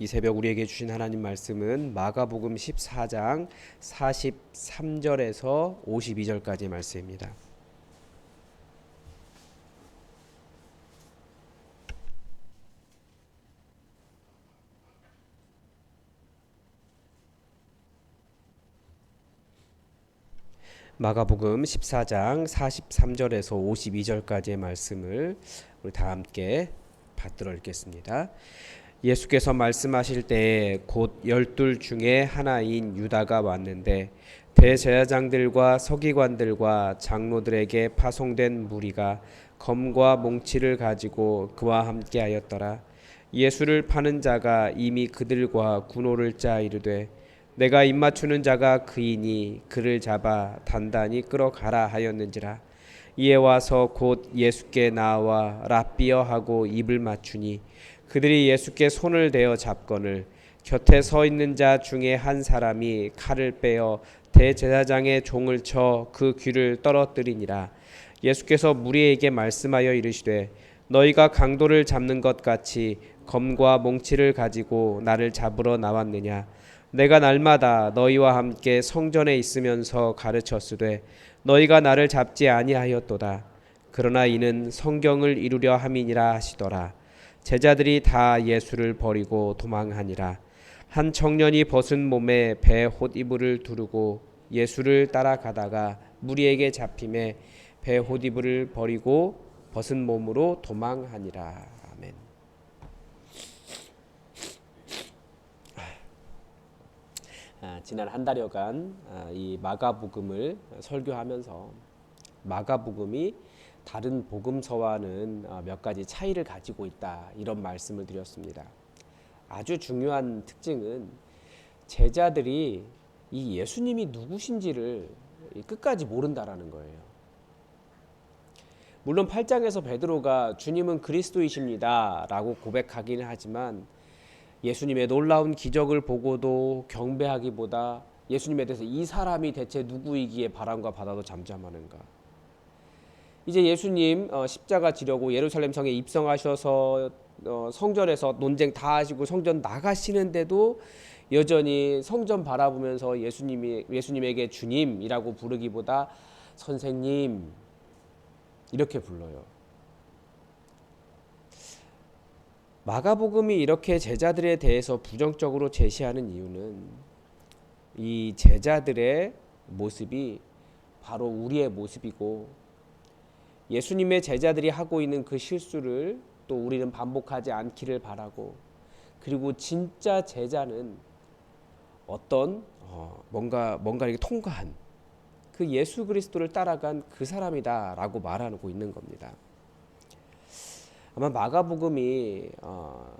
이 새벽 우리에게 주신 하나님 말씀은 마가복음 14장 43절에서 52절까지의 말씀입니다. 마가복음 14장 43절에서 52절까지의 말씀을 우리 다 함께 받들어 읽겠습니다. 예수께서 말씀하실 때에 곧 열둘 중에 하나인 유다가 왔는데 대제사장들과 서기관들과 장로들에게 파송된 무리가 검과 몽치를 가지고 그와 함께 하였더라. 예수를 파는 자가 이미 그들과 군호를 짜 이르되 내가 입맞추는 자가 그이니 그를 잡아 단단히 끌어가라 하였는지라 이에 와서 곧 예수께 나와 랍비어 하고 입을 맞추니 그들이 예수께 손을 대어 잡거늘 곁에 서 있는 자 중에 한 사람이 칼을 빼어 대제사장의 종을 쳐 그 귀를 떨어뜨리니라 예수께서 무리에게 말씀하여 이르시되 너희가 강도를 잡는 것 같이 검과 몽치를 가지고 나를 잡으러 나왔느냐 내가 날마다 너희와 함께 성전에 있으면서 가르쳤으되 너희가 나를 잡지 아니하였도다. 그러나 이는 성경을 이루려 함이니라 하시더라. 제자들이 다 예수를 버리고 도망하니라. 한 청년이 벗은 몸에 배 홑이불을 두르고 예수를 따라가다가 무리에게 잡힘에 배 홑이불을 버리고 벗은 몸으로 도망하니라. 아멘. 아, 지난 한 달여간 아, 이 마가복음을 설교하면서 마가복음이 다른 복음서와는 아, 몇 가지 차이를 가지고 있다 이런 말씀을 드렸습니다. 아주 중요한 특징은 제자들이 이 예수님이 누구신지를 끝까지 모른다라는 거예요. 물론 8장에서 베드로가 주님은 그리스도이십니다라고 고백하기는 하지만 예수님의 놀라운 기적을 보고도 경배하기보다 예수님에 대해서 이 사람이 대체 누구이기에 바람과 바다도 잠잠하는가. 이제 예수님 어, 십자가 지려고 예루살렘 성에 입성하셔서 어, 성전에서 논쟁 다 하시고 성전 나가시는데도 여전히 성전 바라보면서 예수님이 예수님에게 주님이라고 부르기보다 선생님 이렇게 불러요. 마가복음이 이렇게 제자들에 대해서 부정적으로 제시하는 이유는 이 제자들의 모습이 바로 우리의 모습이고 예수님의 제자들이 하고 있는 그 실수를 또 우리는 반복하지 않기를 바라고 그리고 진짜 제자는 어떤 어 뭔가 뭔가 이렇게 통과한 그 예수 그리스도를 따라간 그 사람이다라고 말하고 있는 겁니다. 아마 마가복음이 어,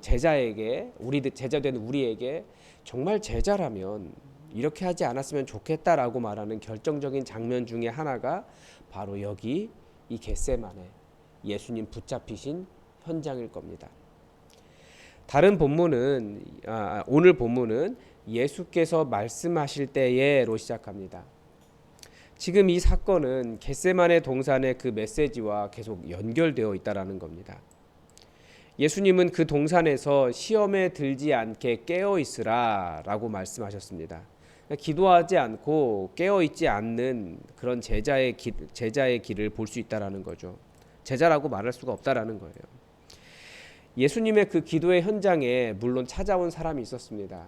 제자에게 우리 제자된 우리에게 정말 제자라면 이렇게 하지 않았으면 좋겠다라고 말하는 결정적인 장면 중에 하나가 바로 여기 이 겟세만에 예수님 붙잡히신 현장일 겁니다. 다른 본문은 아, 오늘 본문은 예수께서 말씀하실 때에로 시작합니다. 지금 이 사건은 겟세만의 동산의 그 메시지와 계속 연결되어 있다라는 겁니다. 예수님은 그 동산에서 시험에 들지 않게 깨어 있으라라고 말씀하셨습니다. 기도하지 않고 깨어 있지 않는 그런 제자의 길, 제자의 길을 볼 수 있다라는 거죠. 제자라고 말할 수가 없다라는 거예요. 예수님의 그 기도의 현장에 물론 찾아온 사람이 있었습니다.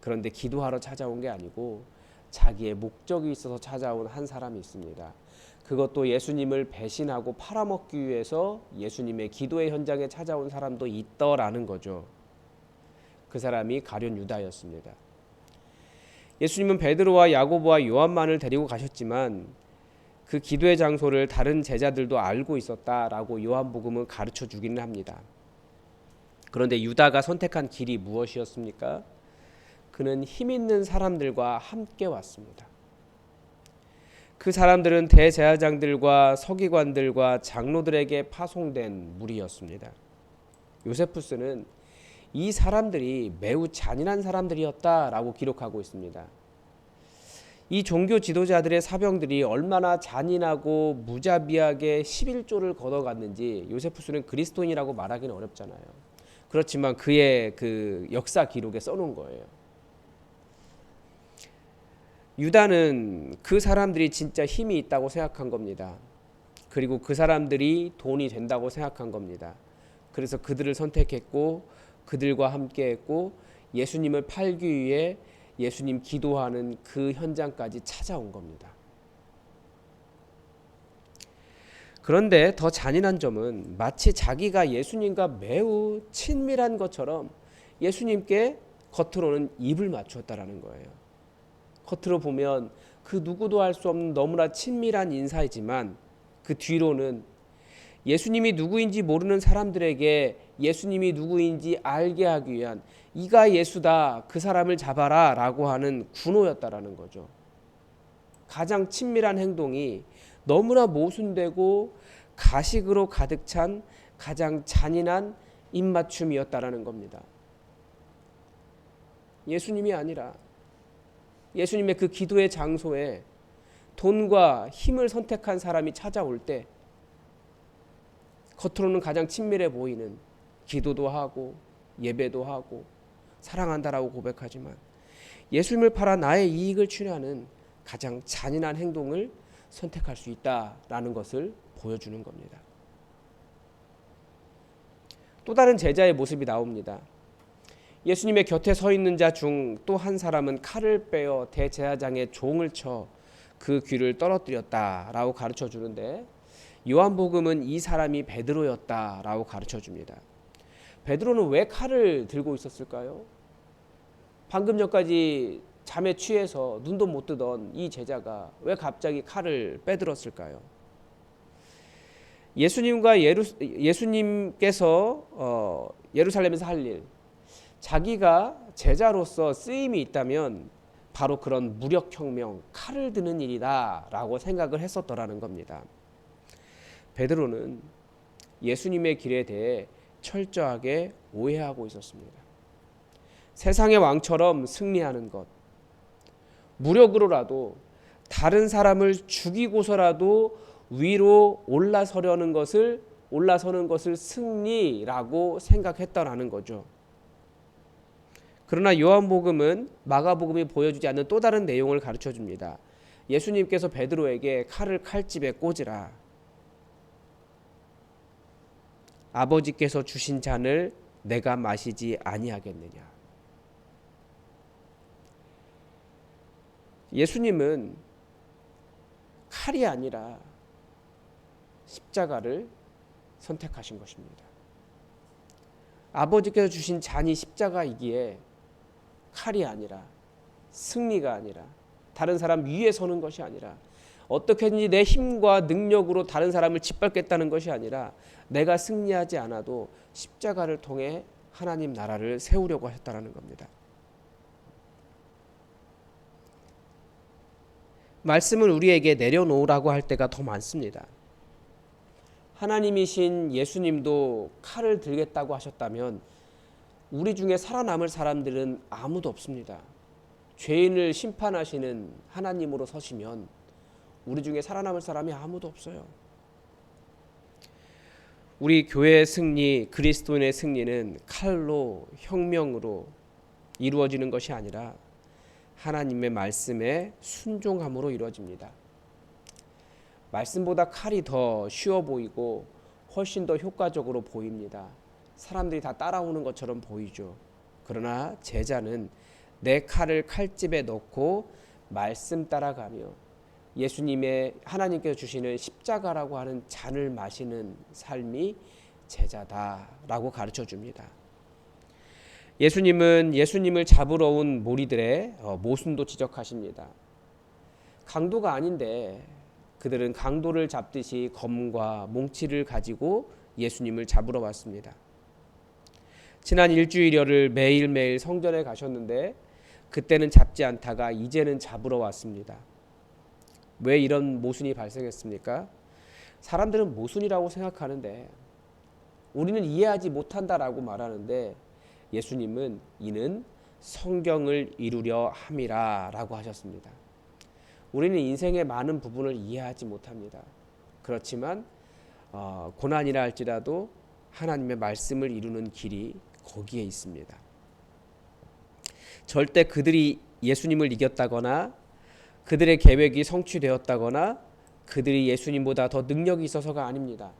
그런데 기도하러 찾아온 게 아니고 자기의 목적이 있어서 찾아온 한 사람이 있습니다. 그것도 예수님을 배신하고 팔아먹기 위해서 예수님의 기도의 현장에 찾아온 사람도 있더라는 거죠. 그 사람이 가룟 유다였습니다. 예수님은 베드로와 야고보와 요한만을 데리고 가셨지만 그 기도의 장소를 다른 제자들도 알고 있었다라고 요한복음은 가르쳐 주기는 합니다. 그런데 유다가 선택한 길이 무엇이었습니까? 그는 힘 있는 사람들과 함께 왔습니다. 그 사람들은 대제사장들과 서기관들과 장로들에게 파송된 무리였습니다. 요세푸스는 이 사람들이 매우 잔인한 사람들이었다라고 기록하고 있습니다. 이 종교 지도자들의 사병들이 얼마나 잔인하고 무자비하게 11조를 걷어갔는지 요세푸스는 그리스도인이라고 말하기는 어렵잖아요. 그렇지만 그의 그 역사 기록에 써놓은 거예요. 유다는 그 사람들이 진짜 힘이 있다고 생각한 겁니다. 그리고 그 사람들이 돈이 된다고 생각한 겁니다. 그래서 그들을 선택했고 그들과 함께 했고 예수님을 팔기 위해 예수님 기도하는 그 현장까지 찾아온 겁니다. 그런데 더 잔인한 점은 마치 자기가 예수님과 매우 친밀한 것처럼 예수님께 겉으로는 입을 맞추었다라는 거예요. 겉으로 보면 그 누구도 할 수 없는 너무나 친밀한 인사이지만 그 뒤로는 예수님이 누구인지 모르는 사람들에게 예수님이 누구인지 알게 하기 위한 이가 예수다 그 사람을 잡아라 라고 하는 군호였다라는 거죠. 가장 친밀한 행동이 너무나 모순되고 가식으로 가득 찬 가장 잔인한 입맞춤이었다라는 겁니다. 예수님이 아니라 예수님의 그 기도의 장소에 돈과 힘을 선택한 사람이 찾아올 때 겉으로는 가장 친밀해 보이는 기도도 하고 예배도 하고 사랑한다라고 고백하지만 예수님을 팔아 나의 이익을 취하는 가장 잔인한 행동을 선택할 수 있다라는 것을 보여주는 겁니다. 또 다른 제자의 모습이 나옵니다. 예수님의 곁에 서 있는 자 중 또 한 사람은 칼을 빼어 대제사장의 종을 쳐 그 귀를 떨어뜨렸다라고 가르쳐 주는데 요한복음은 이 사람이 베드로였다라고 가르쳐 줍니다. 베드로는 왜 칼을 들고 있었을까요? 방금 전까지 잠에 취해서 눈도 못 뜨던 이 제자가 왜 갑자기 칼을 빼들었을까요? 예수님과 예루, 예수님께서 어, 예루살렘에서 할 일, 자기가 제자로서 쓰임이 있다면 바로 그런 무력혁명, 칼을 드는 일이다라고 생각을 했었더라는 겁니다. 베드로는 예수님의 길에 대해 철저하게 오해하고 있었습니다. 세상의 왕처럼 승리하는 것, 무력으로라도 다른 사람을 죽이고서라도 위로 올라서려는 것을 올라서는 것을 승리라고 생각했다라는 거죠. 그러나 요한복음은 마가복음이 보여주지 않는 또 다른 내용을 가르쳐 줍니다. 예수님께서 베드로에게 칼을 칼집에 꽂으라. 아버지께서 주신 잔을 내가 마시지 아니하겠느냐. 예수님은 칼이 아니라 십자가를 선택하신 것입니다. 아버지께서 주신 잔이 십자가이기에 칼이 아니라 승리가 아니라 다른 사람 위에 서는 것이 아니라 어떻게든지 내 힘과 능력으로 다른 사람을 짓밟겠다는 것이 아니라 내가 승리하지 않아도 십자가를 통해 하나님 나라를 세우려고 했다라는 겁니다. 말씀을 우리에게 내려놓으라고 할 때가 더 많습니다. 하나님이신 예수님도 칼을 들겠다고 하셨다면 우리 중에 살아남을 사람들은 아무도 없습니다. 죄인을 심판하시는 하나님으로 서시면 우리 중에 살아남을 사람이 아무도 없어요. 우리 교회의 승리, 그리스도인의 승리는 칼로 혁명으로 이루어지는 것이 아니라 하나님의 말씀에 순종함으로 이루어집니다. 말씀보다 칼이 더 쉬워 보이고 훨씬 더 효과적으로 보입니다. 사람들이 다 따라오는 것처럼 보이죠. 그러나 제자는 내 칼을 칼집에 넣고 말씀 따라가며 예수님의 하나님께서 주시는 십자가라고 하는 잔을 마시는 삶이 제자다라고 가르쳐 줍니다. 예수님은 예수님을 잡으러 온 무리들의 어, 모순도 지적하십니다. 강도가 아닌데 그들은 강도를 잡듯이 검과 몽치를 가지고 예수님을 잡으러 왔습니다. 지난 일주일여를 매일매일 성전에 가셨는데 그때는 잡지 않다가 이제는 잡으러 왔습니다. 왜 이런 모순이 발생했습니까? 사람들은 모순이라고 생각하는데 우리는 이해하지 못한다라고 말하는데 예수님은 이는 성경을 이루려 함이라라고 하셨습니다. 우리는 인생의 많은 부분을 이해하지 못합니다. 그렇지만 어, 고난이라 할지라도 하나님의 말씀을 이루는 길이 거기에 있습니다. 절대 그들이 예수님을 이겼다거나 그들의 계획이 성취되었다거나 그들이 예수님보다 더 능력이 있어서가 아닙니다.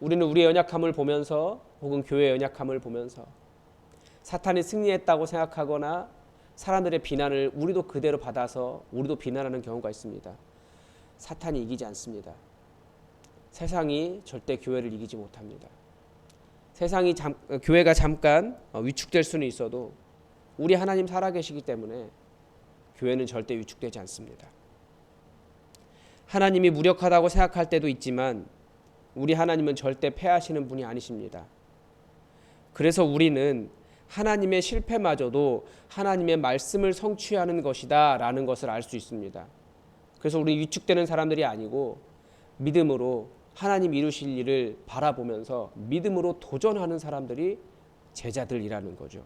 우리는 우리의 연약함을 보면서 혹은 교회의 연약함을 보면서 사탄이 승리했다고 생각하거나 사람들의 비난을 우리도 그대로 받아서 우리도 비난하는 경우가 있습니다. 사탄이 이기지 않습니다. 세상이 절대 교회를 이기지 못합니다. 세상이 잠, 어, 교회가 잠깐 어, 위축될 수는 있어도 우리 하나님 살아계시기 때문에 교회는 절대 위축되지 않습니다. 하나님이 무력하다고 생각할 때도 있지만 우리 하나님은 절대 패하시는 분이 아니십니다. 그래서 우리는 하나님의 실패마저도 하나님의 말씀을 성취하는 것이다 라는 것을 알 수 있습니다. 그래서 우리 위축되는 사람들이 아니고 믿음으로 하나님 이루실 일을 바라보면서 믿음으로 도전하는 사람들이 제자들이라는 거죠.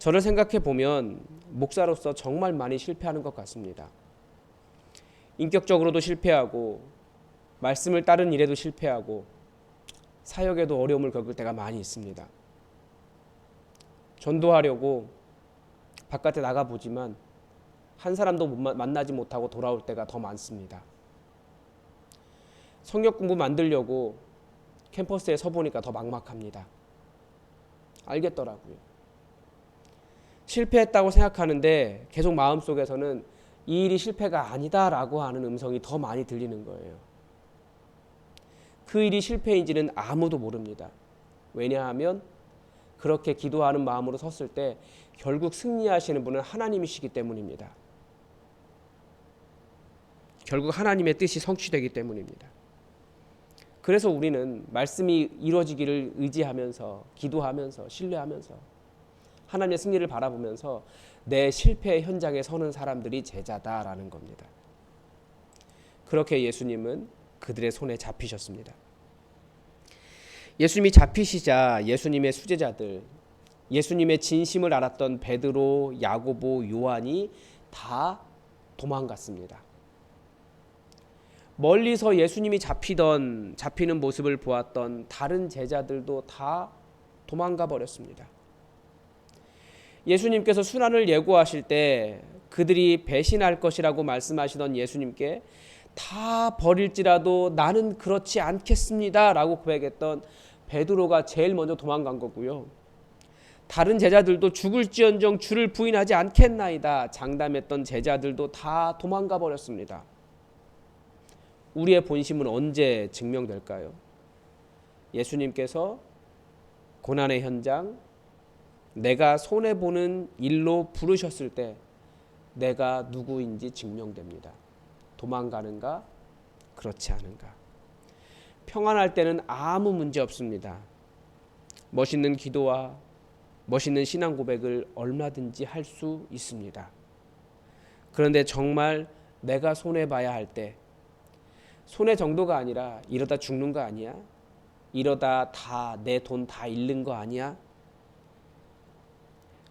저를 생각해 보면 목사로서 정말 많이 실패하는 것 같습니다. 인격적으로도 실패하고 말씀을 따른 일에도 실패하고 사역에도 어려움을 겪을 때가 많이 있습니다. 전도하려고 바깥에 나가 보지만 한 사람도 만나지 못하고 돌아올 때가 더 많습니다. 성역 공부 만들려고 캠퍼스에 서 보니까 더 막막합니다. 알겠더라고요. 실패했다고 생각하는데 계속 마음속에서는 이 일이 실패가 아니다라고 하는 음성이 더 많이 들리는 거예요. 그 일이 실패인지는 아무도 모릅니다. 왜냐하면 그렇게 기도하는 마음으로 섰을 때 결국 승리하시는 분은 하나님이시기 때문입니다. 결국 하나님의 뜻이 성취되기 때문입니다. 그래서 우리는 말씀이 이루어지기를 의지하면서 기도하면서 신뢰하면서 하나님의 승리를 바라보면서 내 실패 현장에 서는 사람들이 제자다라는 겁니다. 그렇게 예수님은 그들의 손에 잡히셨습니다. 예수님이 잡히시자 예수님의 수제자들, 예수님의 진심을 알았던 베드로, 야고보, 요한이 다 도망갔습니다. 멀리서 예수님이 잡히던 잡히는 모습을 보았던 다른 제자들도 다 도망가 버렸습니다. 예수님께서 순환을 예고하실 때 그들이 배신할 것이라고 말씀하시던 예수님께 다 버릴지라도 나는 그렇지 않겠습니다라고 고백했던 베드로가 제일 먼저 도망간 거고요. 다른 제자들도 죽을지언정 주를 부인하지 않겠나이다 장담했던 제자들도 다 도망가 버렸습니다. 우리의 본심은 언제 증명될까요? 예수님께서 고난의 현장, 내가 손해 보는 일로 부르셨을 때 내가 누구인지 증명됩니다. 도망가는가? 그렇지 않은가? 평안할 때는 아무 문제 없습니다. 멋있는 기도와 멋있는 신앙 고백을 얼마든지 할 수 있습니다. 그런데 정말 내가 손해 봐야 할 때 손해 정도가 아니라 이러다 죽는 거 아니야? 이러다 다 내 돈 다 잃는 거 아니야?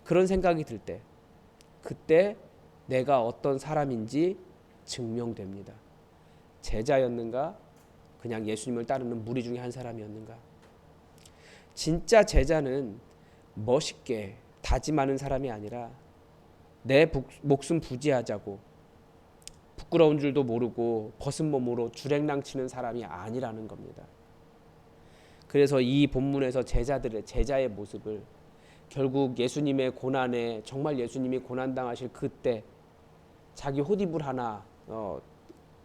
그런 생각이 들 때, 그때 내가 어떤 사람인지 증명됩니다. 제자였는가? 그냥 예수님을 따르는 무리 중에 한 사람이었는가? 진짜 제자는 멋있게 다짐하는 사람이 아니라 내 목숨 부지하자고 부끄러운 줄도 모르고 벗은 몸으로 주랭랑 치는 사람이 아니라는 겁니다. 그래서 이 본문에서 제자들의 제자의 모습을 결국 예수님의 고난에 정말 예수님이 고난 당하실 그때 자기 호디불 하나 어,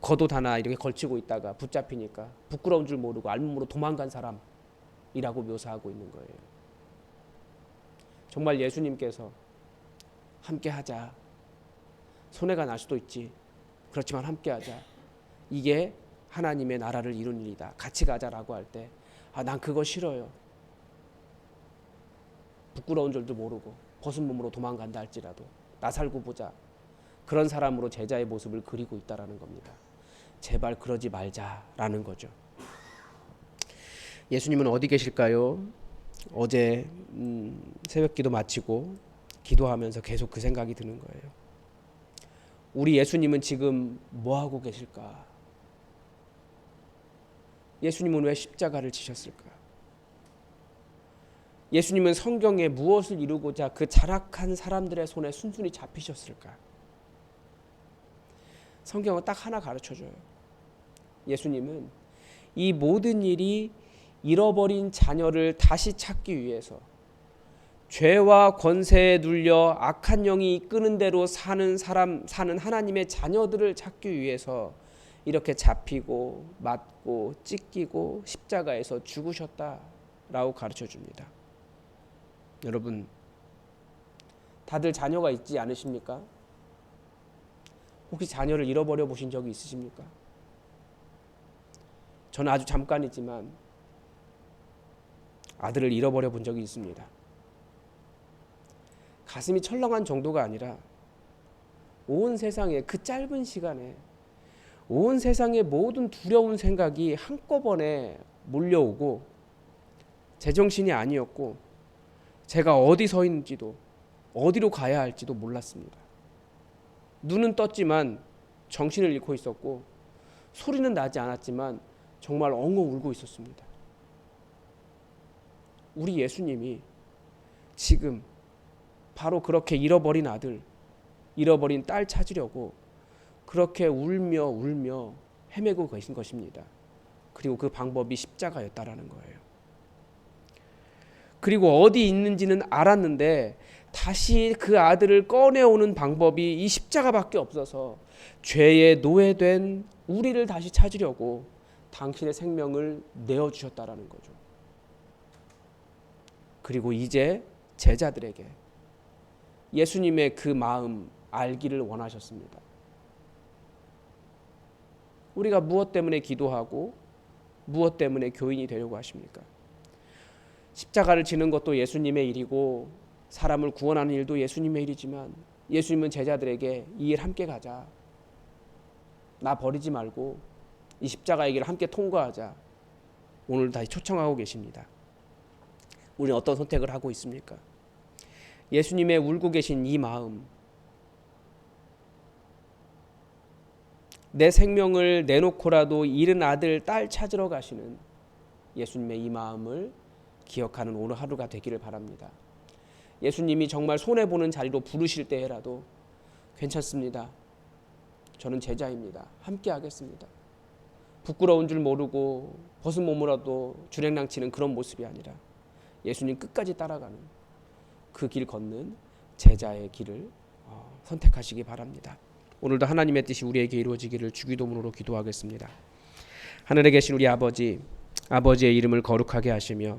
겉옷 하나 이렇게 걸치고 있다가 붙잡히니까 부끄러운 줄 모르고 알몸으로 도망간 사람이라고 묘사하고 있는 거예요. 정말 예수님께서 함께 하자. 손해가 날 수도 있지. 그렇지만 함께 하자. 이게 하나님의 나라를 이룬 일이다. 같이 가자라고 할 때, 아, 난 그거 싫어요. 부끄러운 줄도 모르고 벗은 몸으로 도망간다 할지라도 나 살고 보자. 그런 사람으로 제자의 모습을 그리고 있다라는 겁니다. 제발 그러지 말자라는 거죠. 예수님은 어디 계실까요? 어제 음, 새벽기도 마치고 기도하면서 계속 그 생각이 드는 거예요. 우리 예수님은 지금 뭐 하고 계실까? 예수님은 왜 십자가를 지셨을까? 예수님은 성경에 무엇을 이루고자 그 자락한 사람들의 손에 순순히 잡히셨을까? 성경은 딱 하나 가르쳐 줘요. 예수님은 이 모든 일이 잃어버린 자녀를 다시 찾기 위해서 죄와 권세에 눌려 악한 영이 이끄는 대로 사는 사람 사는 하나님의 자녀들을 찾기 위해서 이렇게 잡히고 맞고 찢기고 십자가에서 죽으셨다라고 가르쳐 줍니다. 여러분 다들 자녀가 있지 않으십니까? 혹시 자녀를 잃어버려 보신 적이 있으십니까? 저는 아주 잠깐이지만 아들을 잃어버려 본 적이 있습니다. 가슴이 철렁한 정도가 아니라 온 세상에 그 짧은 시간에 온 세상의 모든 두려운 생각이 한꺼번에 몰려오고 제정신이 아니었고 제가 어디 서 있는지도 어디로 가야 할지도 몰랐습니다. 눈은 떴지만 정신을 잃고 있었고 소리는 나지 않았지만 정말 엉엉 울고 있었습니다. 우리 예수님이 지금 바로 그렇게 잃어버린 아들, 잃어버린 딸 찾으려고 그렇게 울며 울며 헤매고 계신 것입니다. 그리고 그 방법이 십자가였다라는 거예요. 그리고 어디 있는지는 알았는데 다시 그 아들을 꺼내오는 방법이 이 십자가밖에 없어서 죄에 노예된 우리를 다시 찾으려고 당신의 생명을 내어 주셨다라는 거죠. 그리고 이제 제자들에게 예수님의 그 마음 알기를 원하셨습니다. 우리가 무엇 때문에 기도하고 무엇 때문에 교인이 되려고 하십니까? 십자가를 지는 것도 예수님의 일이고 사람을 구원하는 일도 예수님의 일이지만 예수님은 제자들에게 이 일 함께 가자. 나 버리지 말고 이 십자가의 길을 함께 통과하자. 오늘 다시 초청하고 계십니다. 우리는 어떤 선택을 하고 있습니까? 예수님의 울고 계신 이 마음, 내 생명을 내놓고라도 잃은 아들, 딸 찾으러 가시는 예수님의 이 마음을 기억하는 오늘 하루가 되기를 바랍니다. 예수님이 정말 손해 보는 자리로 부르실 때라도 괜찮습니다. 저는 제자입니다. 함께 하겠습니다. 부끄러운 줄 모르고 벗은 몸으로도 주랭랑치는 그런 모습이 아니라 예수님 끝까지 따라가는 그 길 걷는 제자의 길을 어, 선택하시기 바랍니다. 오늘도 하나님의 뜻이 우리에게 이루어지기를 주기도문으로 기도하겠습니다. 하늘에 계신 우리 아버지, 아버지의 이름을 거룩하게 하시며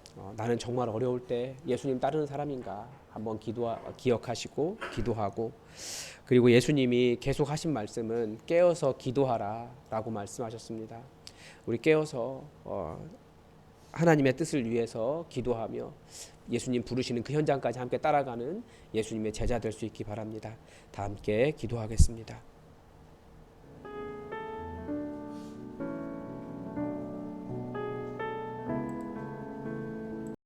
어, 나는 정말 어려울 때 예수님 따르는 사람인가 한번 기도 기억하시고 기도하고 그리고 예수님이 계속 하신 말씀은 깨어서 기도하라라고 말씀하셨습니다. 우리 깨어서 어, 하나님의 뜻을 위해서 기도하며 예수님 부르시는 그 현장까지 함께 따라가는 예수님의 제자 될 수 있기 바랍니다. 다 함께 기도하겠습니다.